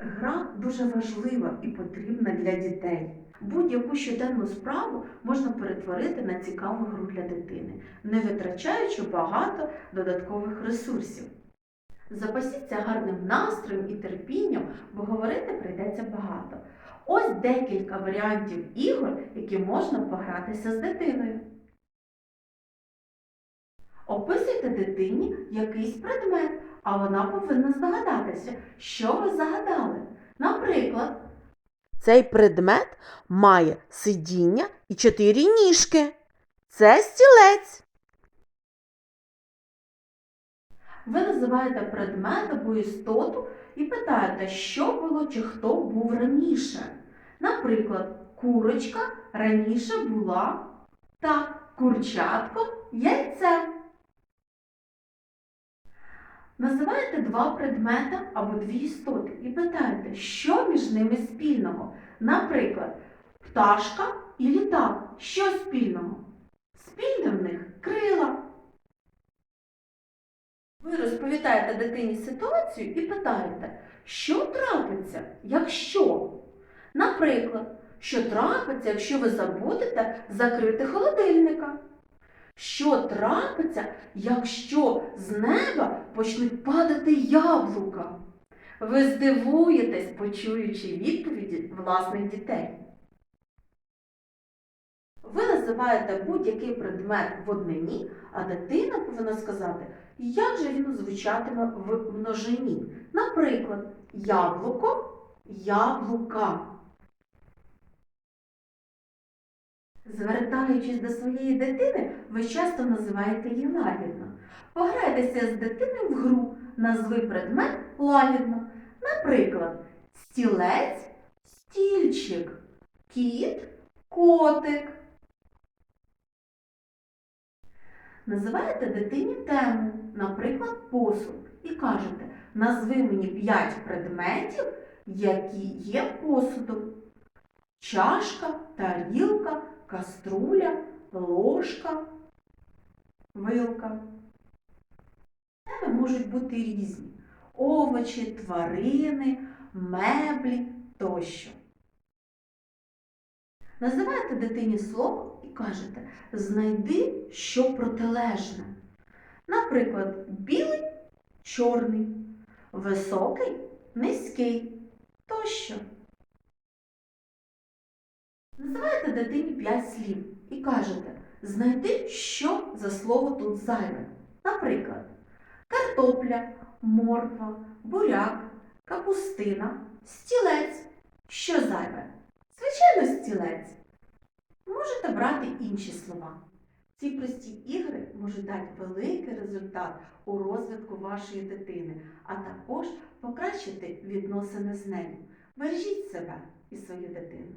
Гра дуже важлива і потрібна для дітей. Будь-яку щоденну справу можна перетворити на цікаву гру для дитини, не витрачаючи багато додаткових ресурсів. Запасіться гарним настроєм і терпінням, бо говорити прийдеться багато. Ось декілька варіантів ігор, які можна погратися з дитиною. Описуйте дитині якийсь предмет, а вона повинна здогадатися, що ви загадали. Наприклад, Цей предмет має сидіння і чотири ніжки. Це стілець. ви називаєте предмет або істоту і питаєте, що було чи хто був раніше. Наприклад, курочка раніше була так, курчатко яйце. Називаєте два предмета або дві істоти і питаєте, що між ними спільного. Наприклад, пташка і літак. Що спільного? Спільне в них крила. Ви розповідаєте дитині ситуацію і питаєте, що трапиться, якщо? Наприклад, що трапиться, якщо ви забудете закрити холодильника? Що трапиться, якщо з неба почнуть падати яблука? Ви здивуєтесь, почуючи відповіді власних дітей. Ви називаєте будь-який предмет в однині, а дитина повинна сказати, як же він звучатиме в множині. Наприклад, яблуко, яблука. Звертаючись до своєї дитини, ви часто називаєте її лагідно. Пограйтеся з дитиною в гру, назви предмет лагідно. Наприклад, стілець, стільчик, кіт, котик. Називаєте дитині тему, наприклад, посуд, і кажете, назви мені 5 предметів, які є посудом. Чашка, тарілка, каструля, ложка, вилка. Теми можуть бути різні. Овочі, тварини, меблі тощо. Називаєте дитині слово і кажете, знайди, що протилежне. Наприклад, білий чорний, високий низький тощо. Називаєте дитині 5 слів і кажете, знайди, що за слово тут зайве. Наприклад, картопля, морква, буряк, капустина, стілець. Що зайве? Звичайно, стілець. Можете брати інші слова. Ці прості ігри можуть дати великий результат у розвитку вашої дитини, а також покращити відносини з нею. Бережіть себе і свою дитину.